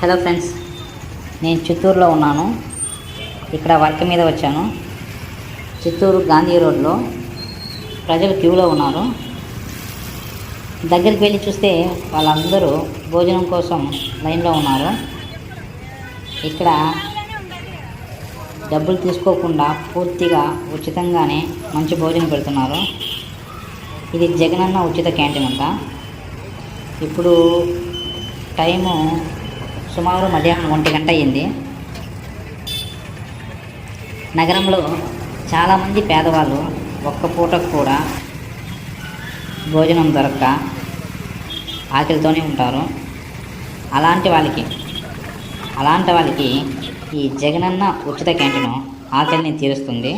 Hello friends నేను చిత్తూరులో ఉన్నాను. ఇక్కడ వర్క్ మీద వచ్చాను. చిత్తూరు గాంధీ రోడ్లో ప్రజలు క్యూలో ఉన్నారు. దగ్గరికి వెళ్ళి చూస్తే వాళ్ళందరూ భోజనం కోసం లైన్లో ఉన్నారు. ఇక్కడ డబ్బులు తీసుకోకుండా పూర్తిగా ఉచితంగానే మంచి భోజనం పెడుతున్నారు. ఇది జగనన్న ఉచిత క్యాంటీన్ అంట. ఇప్పుడు టైము సుమారు మధ్యాహ్నం ఒంటి గంట అయ్యింది. నగరంలో చాలామంది పేదవాళ్ళు ఒక్క పూటకు కూడా భోజనం దొరక్క ఆకలితోనే ఉంటారు. అలాంటి వాళ్ళకి అలాంటి వాళ్ళకి ఈ జగనన్న ఉచిత క్యాంటీన్ ఆకలిని తీరుస్తుంది.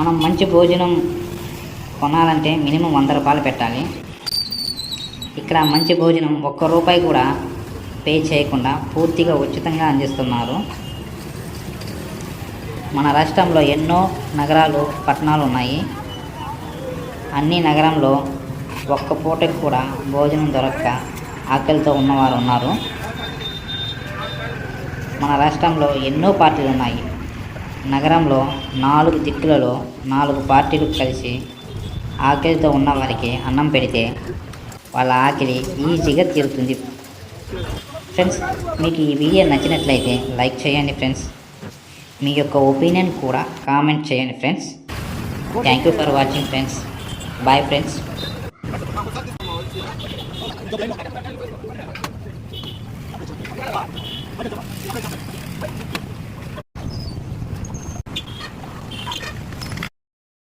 మనం మంచి భోజనం కొనాలంటే మినిమం వంద రూపాయలు పెట్టాలి. ఇక్కడ మంచి భోజనం ఒక్క రూపాయి కూడా పే చేయకుండా పూర్తిగా ఉచితంగా అందిస్తున్నారు. మన రాష్ట్రంలో ఎన్నో నగరాలు పట్టణాలు ఉన్నాయి. అన్ని నగరంలో ఒక్క పూటకి కూడా భోజనం దొరక్క ఆకలితో ఉన్నవారు ఉన్నారు. మన రాష్ట్రంలో ఎన్నో పార్టీలు ఉన్నాయి. నగరంలో నాలుగు దిక్కులలో నాలుగు పార్టీలు కలిసి ఆకలితో ఉన్న వారికి అన్నం పెడితే వాళ్ళ ఆకలి ఈజీగా తీరుతుంది. ఫ్రెండ్స్ మీకు ఈ వీడియో నచ్చినట్లయితే లైక్ చేయండి ఫ్రెండ్స్ మీ యొక్క ఒపీనియన్ కూడా కామెంట్ చేయండి friends thank you for watching friends bye friends